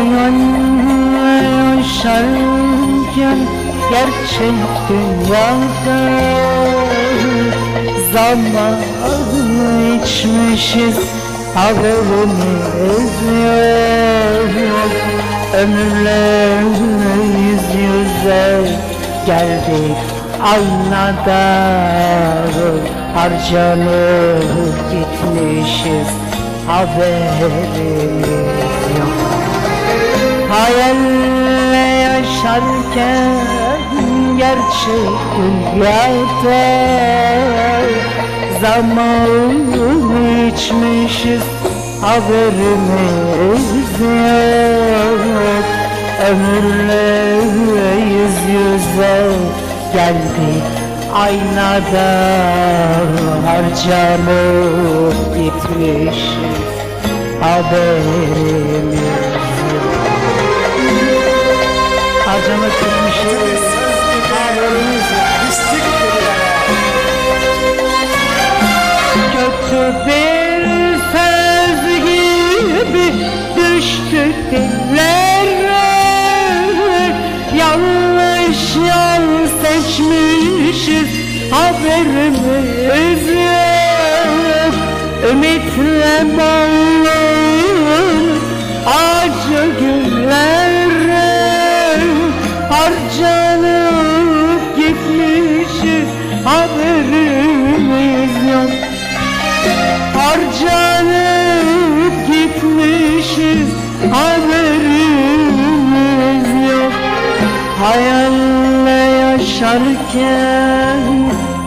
Hayalle yaşarken gerçek dünyada Zamanı içmişiz haberimiz yok Ömürle yüz yüze geldik aynada Harcanıp gitmişiz haberimiz yok Hayalle yaşarken gerçek dünyada Zamanı içmişiz haberimiz yok. Ömürle yüz yüze geldik aynada Harcanıp gitmişiz. Haberimiz haberimiz yok Ümitle bağlı acı günlere Harcanıp gitmişiz haberimiz yok Harcanıp gitmişiz haberimiz yok Hayalle yaşarken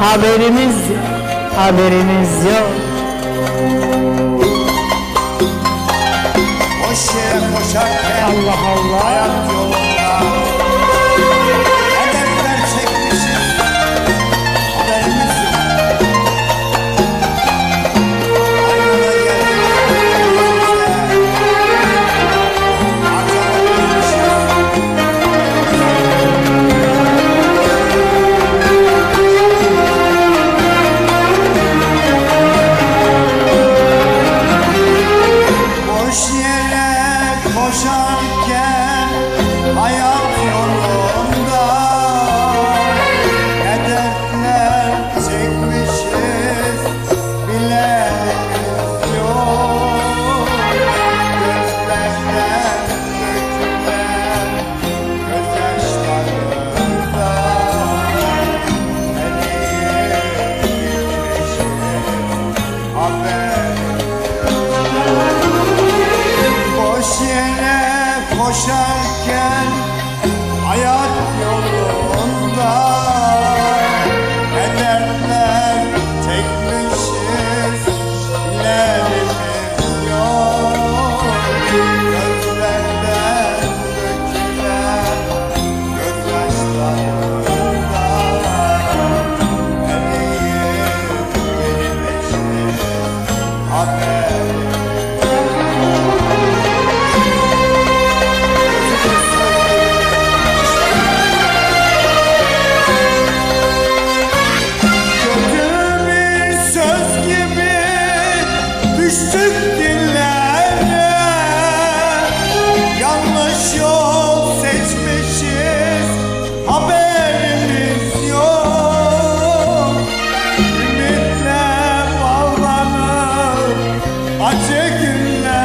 haberimiz haberimiz yok. Koşarken Allah Allah koşarken hayat yolunda ne dertler çekmişiz bilemeyiz yok. Gözlerden dökülen gözyaşlarında eriyip gitmişiz haber Yere koşarken hayat Acı günlere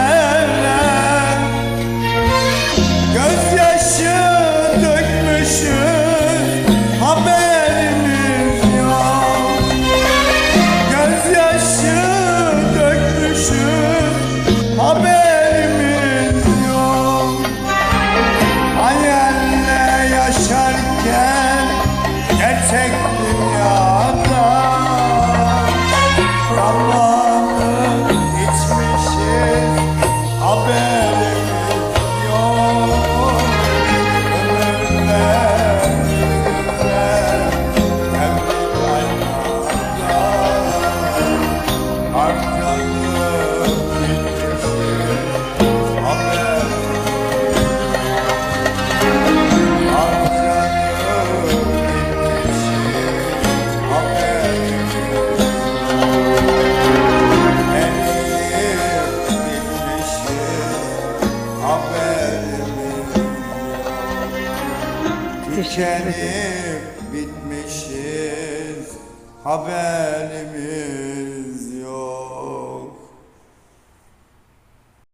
Tükenip bitmişiz. Haberimiz